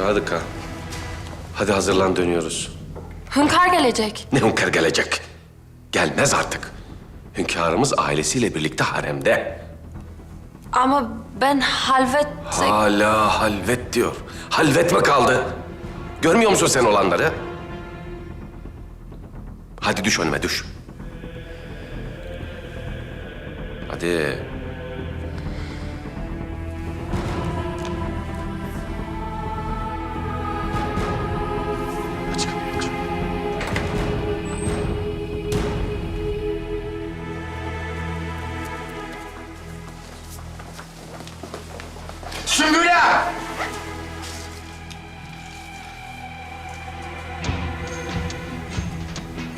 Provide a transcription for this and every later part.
Sadıka. Hadi hazırlan dönüyoruz. Hünkar gelecek. Ne hünkâr gelecek? Gelmez artık. Hünkârımız ailesiyle birlikte haremde. Ama ben halvet... Hala halvet diyor. Halvet mi kaldı? Görmüyor musun sen olanları? Hadi düş önüme düş. Hadi. Sümbüle!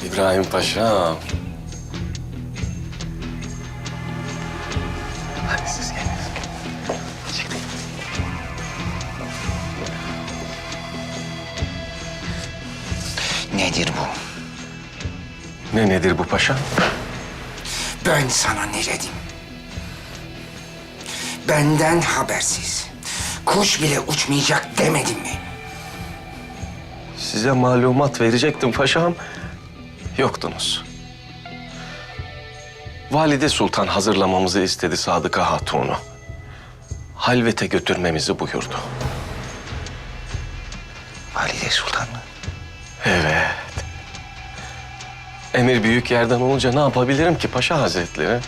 İbrahim Paşa'm. Hadi siz gelin. Çıkın. Nedir bu? Ne nedir bu paşa? Ben sana ne dedim? Benden habersiz. Kuş bile uçmayacak demedim mi? Size malumat verecektim paşam. Yoktunuz. Valide Sultan hazırlamamızı istedi Sadıka Hatun'u. Halvete götürmemizi buyurdu. Valide Sultan mı? Evet. Emir büyük yerden olunca ne yapabilirim ki Paşa Hazretleri?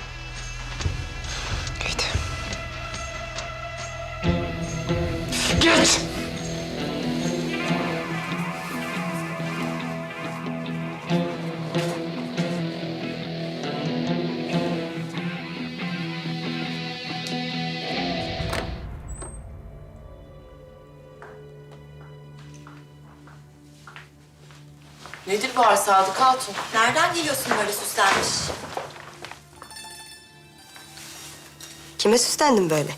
Nedir bu hal Sadık Hatun? Nereden geliyorsun böyle süslenmiş? Kime süslendin böyle?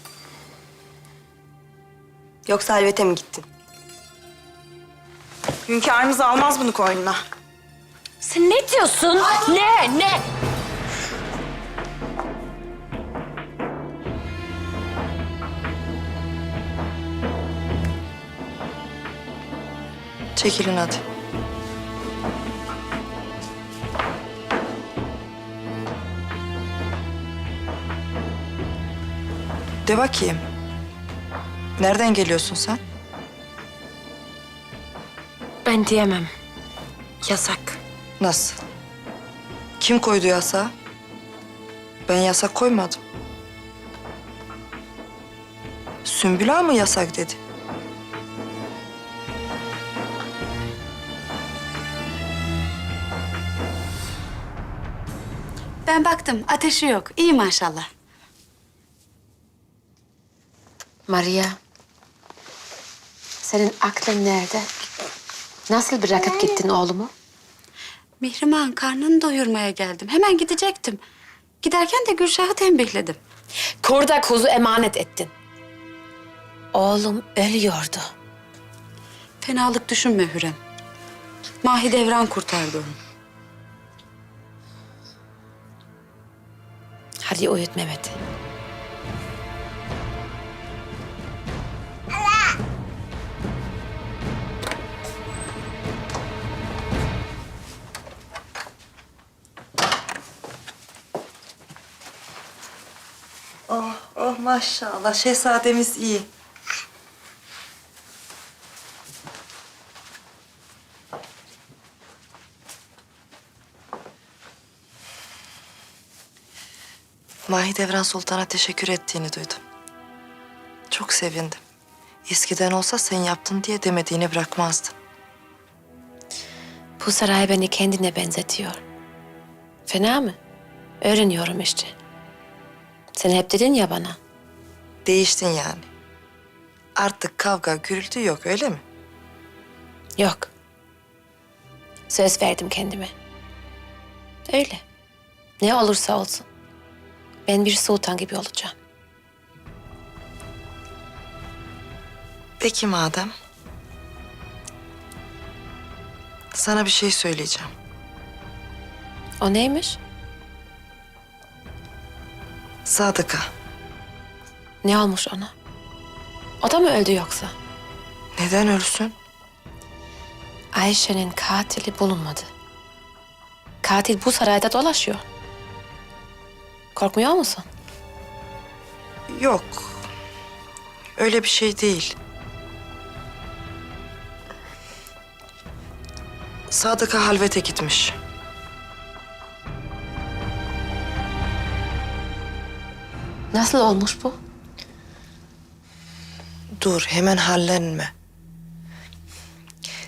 Yoksa halvete mi gittin? Hünkârımız almaz bunu koynuna. Sen ne diyorsun? Ne? Ne? Çekilin hadi. De bakayım. Nereden geliyorsun sen? Ben diyemem. Yasak. Nasıl? Kim koydu yasağı? Ben yasak koymadım. Sümbül Ağa mı yasak dedi? Ben baktım ateşi yok. İyi maşallah. Maria, senin aklın nerede? Nasıl bırakıp gittin oğlumu? Mihrimah'ın karnını doyurmaya geldim. Hemen gidecektim. Giderken de Gülşah'ı tembihledim. Kurda kuzu emanet ettin. Oğlum ölüyordu. Fenalık düşünme Hürrem. Mahidevran kurtardı onu. Hadi uyut Mehmet'i. Maşallah. Şehzademiz iyi. Mahidevran Sultan'a teşekkür ettiğini duydum. Çok sevindim. Eskiden olsa sen yaptın diye demediğini bırakmazdı. Bu saray beni kendine benzetiyor. Fena mı? Öğreniyorum işte. Sen hep dedin ya bana. Değiştin yani. Artık kavga gürültü yok öyle mi? Yok. Söz verdim kendime. Öyle. Ne olursa olsun. Ben bir sultan gibi olacağım. Peki madem. Sana bir şey söyleyeceğim. O neymiş? Sadıka. Ne olmuş ona? O da mı öldü yoksa? Neden ölsün? Ayşe'nin katili bulunmadı. Katil bu sarayda dolaşıyor. Korkmuyor musun? Yok. Öyle bir şey değil. Sadık'a halvete gitmiş. Nasıl olmuş bu? Dur, hemen hallenme.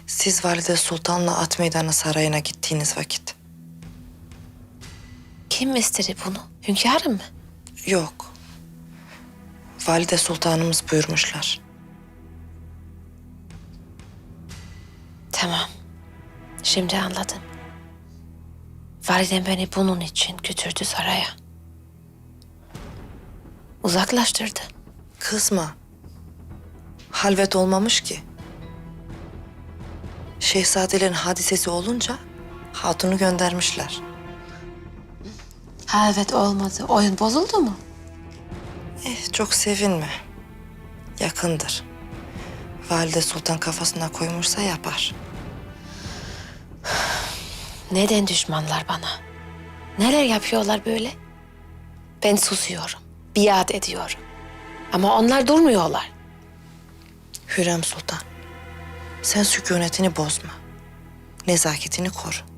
Siz Valide Sultan'la At Meydanı Sarayı'na gittiğiniz vakit. Kim istedi bunu? Hünkârım mı? Yok. Valide Sultanımız buyurmuşlar. Tamam. Şimdi anladım. Validem beni bunun için götürdü saraya. Uzaklaştırdı. Kızma. Halvet olmamış ki. Şehzadelerin hadisesi olunca hatunu göndermişler. Halvet olmadı. Oyun bozuldu mu? Eh, çok sevinme. Yakındır. Valide Sultan kafasına koymuşsa yapar. Neden düşmanlar bana? Neler yapıyorlar böyle? Ben susuyorum. Biat ediyorum. Ama onlar durmuyorlar. Hürrem Sultan, sen sükunetini bozma. Nezaketini koru.